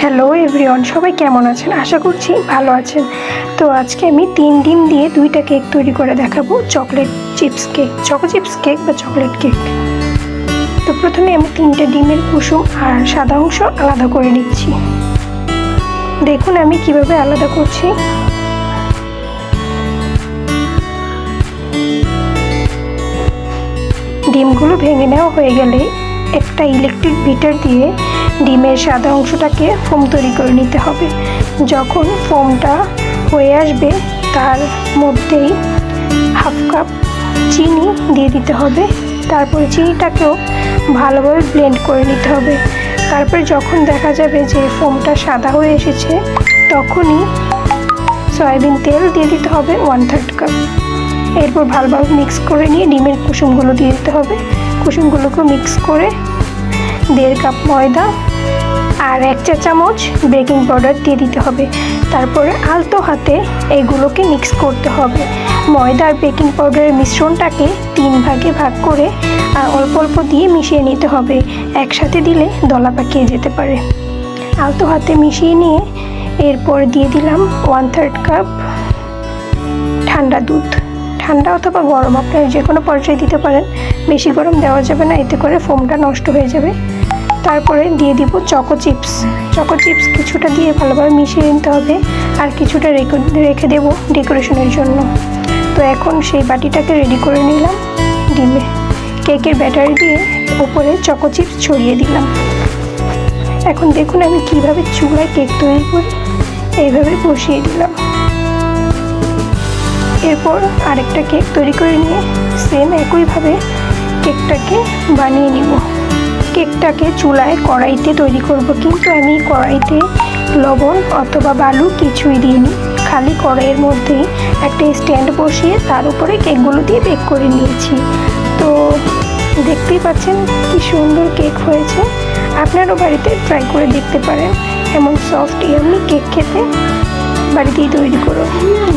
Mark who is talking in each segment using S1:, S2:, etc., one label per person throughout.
S1: Hello everyone সবাই কেমন আছেন? আশা করছি ভালো আছেন। তো আজকে আমি তিন ডিম দিয়ে দুইটা কেক তৈরি করে দেখাবো। Chocolate chips cake choco chips cake বা চকলেট কেক তো প্রথমে আমি তিনটে ডিমের কুসুম আর সাদা অংশ আলাদা করে নিচ্ছি। দেখুন আমি কীভাবে আলাদা করছি। ডিমগুলো ভেঙে নেওয়া হয়ে গেলে একটা ইলেকট্রিক বিটার দিয়ে ডিমের সাদা অংশটাকে ফোম তৈরি করে নিতে হবে। যখন ফোমটা হয়ে আসবে, তার মধ্যেই হাফ কাপ চিনি দিয়ে দিতে হবে। তারপরে চিনিটাকেও ভালোভাবে ব্লেন্ড করে নিতে হবে। তারপরে যখন দেখা যাবে যে ফোমটা সাদা হয়ে এসেছে, তখনই সয়াবিন তেল দিয়ে দিতে হবে ওয়ান থার্ড কাপ এরপর ভালোভাবে মিক্স করে নিয়ে ডিমের কুসুমগুলো দিয়ে দিতে হবে। কুসুমগুলোকে মিক্স করে দেড় কাপ ময়দা আর এক চা চামচ বেকিং পাউডার দিয়ে দিতে হবে। তারপরে আলতো হাতে এগুলোকে মিক্স করতে হবে। ময়দা আর বেকিং পাউডারের মিশ্রণটাকে তিন ভাগে ভাগ করে অল্প অল্প দিয়ে মিশিয়ে নিতে হবে। একসাথে দিলে দলা পাকিয়ে যেতে পারে। আলতো হাতে মিশিয়ে নিয়ে এরপর দিয়ে দিলাম ওয়ান থার্ড কাপ ঠান্ডা দুধ। ঠান্ডা অথবা গরম, আপনারা যে কোনো পর্যায়ে দিতে পারেন। বেশি গরম দেওয়া যাবে না, এতে করে ফোমটা নষ্ট হয়ে যাবে। তারপরে দিয়ে দিব চকো চিপস চকো চিপস কিছুটা দিয়ে ভালোভাবে মিশিয়ে নিতে হবে আর কিছুটা রেখে দেবো ডেকোরেশনের জন্য। তো এখন সেই বাটিটাকে রেডি করে নিলাম, ডিমে। কেকের ব্যাটারি দিয়ে উপরে চকো চিপস ছড়িয়ে দিলাম। এখন দেখুন আমি কীভাবে চুলায় কেক তৈরি করি, এইভাবে বসিয়ে দিলাম। এরপর আরেকটা কেক তৈরি করে নিয়ে সেম একইভাবে কেকটাকে বানিয়ে নিব। কেকটাকে চুলায় কড়াইতে তৈরি করব। কিন্তু আমি কড়াইতে লবণ অথবা বালু কিছুই দিইনি। খালি কড়াইয়ের মধ্যেই একটা স্ট্যান্ড বসিয়ে তার উপরে কেকগুলো দিয়ে বেক করে নিয়েছি। তো দেখতেই পাচ্ছেন কি সুন্দর কেক হয়েছে। আপনারও বাড়িতে ট্রাই করে দেখতে পারেন। এমন সফট ইয়ামি কেক খেতে বাড়িতেই তৈরি করো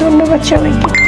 S1: ধন্যবাদ সবাইকে।